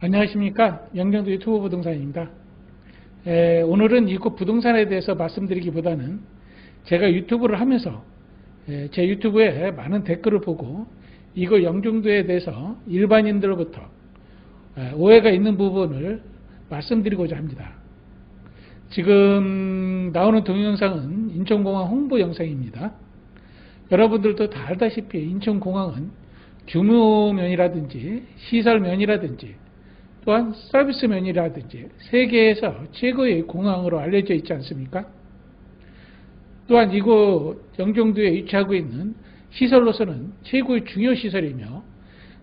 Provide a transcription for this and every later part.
안녕하십니까 영종도 유튜브 부동산입니다. 에, 오늘은 이곳 부동산에 대해서 말씀드리기보다는 제가 유튜브를 하면서 에, 제 유튜브에 많은 댓글을 보고 이곳 영종도에 대해서 일반인들로부터 에, 오해가 있는 부분을 말씀드리고자 합니다. 지금 나오는 동영상은 인천공항 홍보 영상입니다. 여러분들도 다 알다시피 인천공항은 규모면이라든지 시설면이라든지 또한 서비스면이라든지 세계에서 최고의 공항으로 알려져 있지 않습니까? 또한 이곳 영종도에 위치하고 있는 시설로서는 최고의 중요 시설이며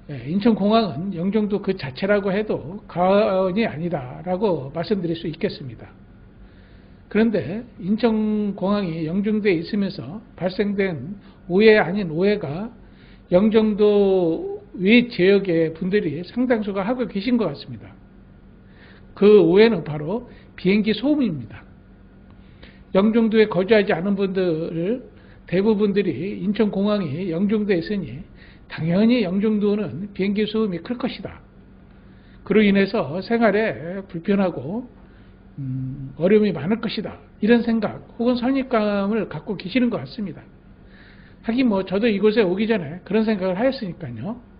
예, 인천공항은 영종도 그 자체라고 해도 과언이 아니다라고 말씀드릴 수 있겠습니다. 그런데 인천공항이 영종도에 있으면서 발생된 오해 아닌 오해가 영종도 외 지역의 분들이 상당수가 하고 계신 것 같습니다. 그 오해는 바로 비행기 소음입니다. 영종도에 거주하지 않은 분들을 대부분들이 인천공항이 영종도에 있으니 당연히 영종도는 비행기 소음이 클 것이다. 그로 인해서 생활에 불편하고 음, 어려움이 많을 것이다. 이런 생각 혹은 선입감을 갖고 계시는 것 같습니다. 하긴 뭐 저도 이곳에 오기 전에 그런 생각을 하였으니까요.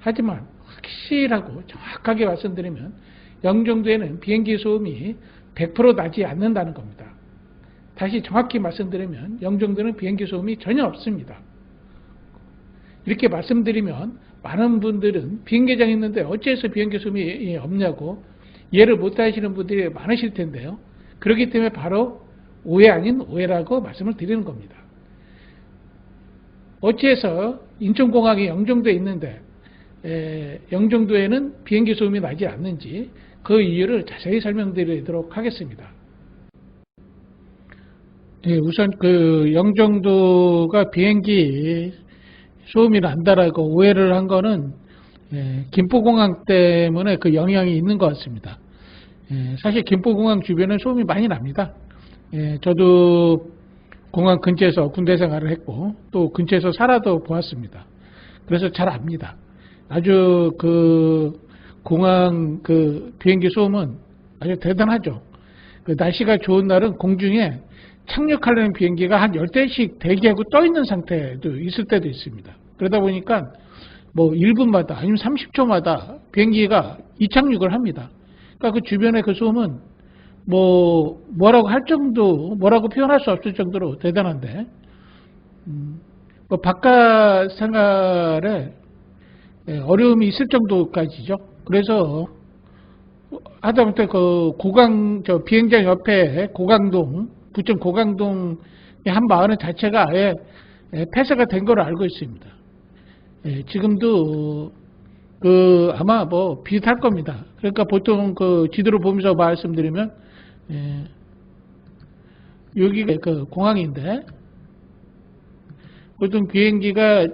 하지만 확실하고 정확하게 말씀드리면 영종도에는 비행기 소음이 100% 나지 않는다는 겁니다. 다시 정확히 말씀드리면 영종도는 비행기 소음이 전혀 없습니다. 이렇게 말씀드리면 많은 분들은 비행기장 있는데 어째서 비행기 소음이 없냐고 이해를 못 하시는 분들이 많으실 텐데요. 그렇기 때문에 바로 오해 아닌 오해라고 말씀을 드리는 겁니다. 어찌해서 인천공항이 영종도에 있는데 에, 영종도에는 비행기 소음이 나지 않는지 그 이유를 자세히 설명드리도록 하겠습니다. 네, 우선 그 영종도가 비행기 소음이 난다라고 오해를 한 거는 예, 김포공항 때문에 그 영향이 있는 것 같습니다. 예, 사실 김포공항 주변은 소음이 많이 납니다. 예, 저도 공항 근처에서 군대 생활을 했고 또 근처에서 살아도 보았습니다. 그래서 잘 압니다. 아주 그 공항 그 비행기 소음은 아주 대단하죠. 그 날씨가 좋은 날은 공중에 착륙하려는 비행기가 한 10대씩 대기하고 떠 있는 상태도 있을 때도 있습니다. 그러다 보니까 뭐 1분마다 아니면 30초마다 비행기가 이착륙을 합니다. 그러니까 그 주변의 그 소음은 뭐 뭐라고 할 정도 뭐라고 표현할 수 없을 정도로 대단한데 음, 뭐 바깥 생활에 예, 어려움이 있을 정도까지죠. 그래서 하다못해 그 고강 저 비행장 옆에 고강동 부천 고강동의 한 마을 자체가 아예 예, 폐쇄가 된 걸로 알고 있습니다. 예, 지금도 그 아마 뭐 비슷할 겁니다. 그러니까 보통 그 지도를 보면서 말씀드리면 예, 여기가 그 공항인데 보통 비행기가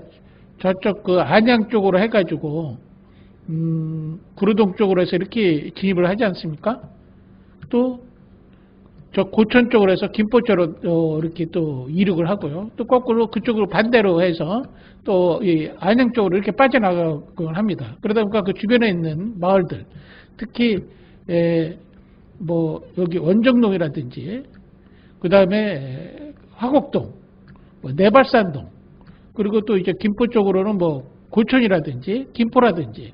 저쪽 그 안양 쪽으로 해가지고 음, 구로동 쪽으로 해서 이렇게 진입을 하지 않습니까? 또 저 고천 쪽으로 해서 김포 쪽으로 어, 이렇게 또 이륙을 하고요. 또 거꾸로 그쪽으로 반대로 해서 또 이 안양 쪽으로 이렇게 빠져나가곤 합니다. 그러다 보니까 그 주변에 있는 마을들, 특히 에, 뭐 여기 원정동이라든지 그 다음에 화곡동, 뭐 내발산동, 그리고 또 이제 김포 쪽으로는 뭐 고천이라든지 김포라든지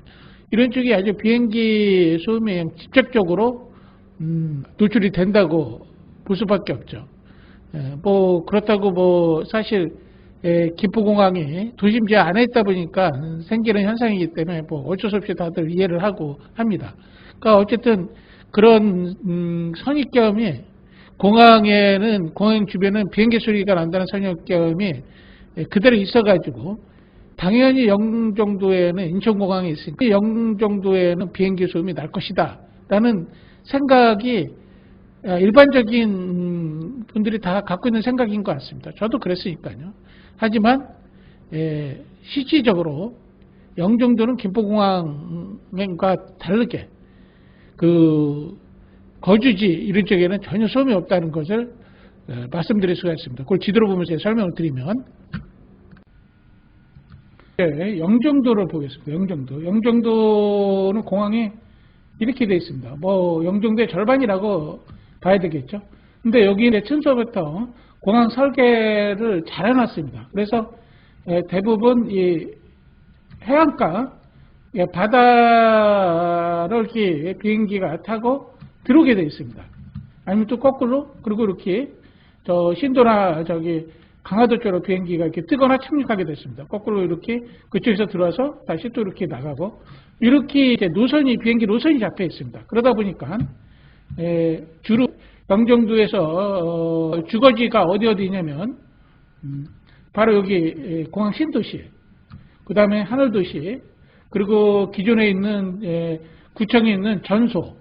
이런 쪽이 아주 비행기 소음에 직접적으로 음, 노출이 된다고 볼 수밖에 없죠. 예, 뭐 그렇다고 뭐 사실 예, 김포공항이 도심지 안에 있다 보니까 생기는 현상이기 때문에 뭐 어쩔 수 없이 다들 이해를 하고 합니다. 그러니까 어쨌든 그런 음, 선입견이 공항에는 공항 주변은 비행기 소리가 난다는 선입견이 예, 그대로 있어가지고 당연히 영종도에는 인천공항이 있으니까 영종도에는 비행기 소음이 날 것이다 라는 생각이 아, 일반적인 분들이 다 갖고 있는 생각인 것 같습니다. 저도 그랬으니까요. 하지만 예, 실질적으로 영종도는 김포공항과 다르게 그 거주지 이런 쪽에는 전혀 소음이 없다는 것을 예, 말씀드릴 수가 있습니다. 그걸 지도로 보면서 설명을 드리면 네, 영종도를 보겠습니다. 영종도. 영종도는 공항이 이렇게 돼 있습니다. 뭐 영종도의 절반이라고 봐야 되겠죠. 근데 여기 이제 춘서부터 공항 설계를 잘 해놨습니다. 그래서 예, 대부분 이 해안가 예, 바다를 이렇게 비행기가 타고 들어오게 되어 있습니다. 아니면 또 거꾸로 그리고 이렇게 저 신도나 저기 강화도 쪽으로 비행기가 이렇게 뜨거나 착륙하게 됐습니다. 거꾸로 이렇게 그쪽에서 들어와서 다시 또 이렇게 나가고 이렇게 이제 노선이 비행기 노선이 잡혀 있습니다. 그러다 보니까 에, 주로 영종도에서 어, 주거지가 어디 어디 있냐면 음, 바로 여기 에, 공항 신도시, 그 다음에 하늘도시, 그리고 기존에 있는 에, 구청에 있는 전소,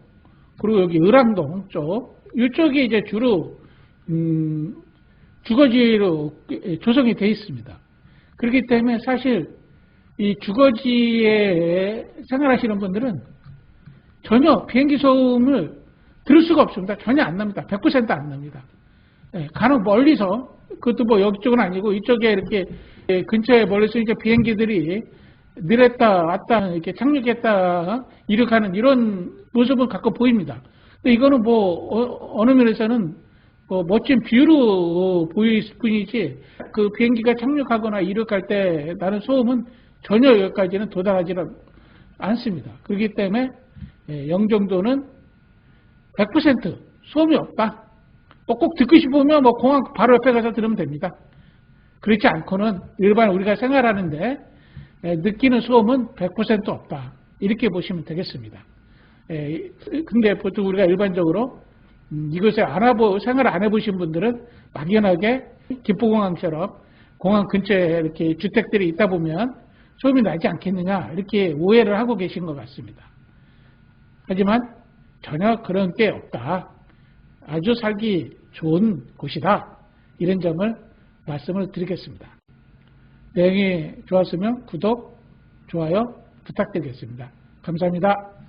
그리고 여기 을암동 쪽 이쪽이 이제 주로 음, 주거지로 조성이 되어 있습니다. 그렇기 때문에 사실 이 주거지에 생활하시는 분들은 전혀 비행기 소음을 들을 수가 없습니다. 전혀 안 납니다. 100%안 납니다. 예, 간혹 멀리서 그것도 뭐 여기 쪽은 아니고 이쪽에 이렇게 예, 근처에 멀리서 이제 비행기들이 내렸다 왔다 이렇게 착륙했다 이륙하는 이런 모습은 가끔 보입니다. 근데 이거는 뭐 어, 느 면에서는 뭐 멋진 뷰로 보일 뿐이지 그 비행기가 착륙하거나 이륙할 때 나는 소음은 전혀 여기까지는 도달하지 않습니다. 그렇기 때문에 예, 영종도는 100% 소음이 없다. 뭐꼭 듣고 싶으면 뭐 공항 바로 옆에 가서 들으면 됩니다. 그렇지 않고는 일반 우리가 생활하는데 예, 느끼는 소음은 100% 없다. 이렇게 보시면 되겠습니다. 예, 근데 보통 우리가 일반적으로 음, 이것을 알아보, 생활을 안 해보신 분들은 막연하게 김포공항처럼 공항 근처에 이렇게 주택들이 있다 보면 소음이 나지 않겠느냐 이렇게 오해를 하고 계신 것 같습니다. 하지만 전혀 그런 게 없다. 아주 살기 좋은 곳이다. 이런 점을 말씀을 드리겠습니다. 내용이 좋았으면 구독, 좋아요 부탁드리겠습니다. 감사합니다.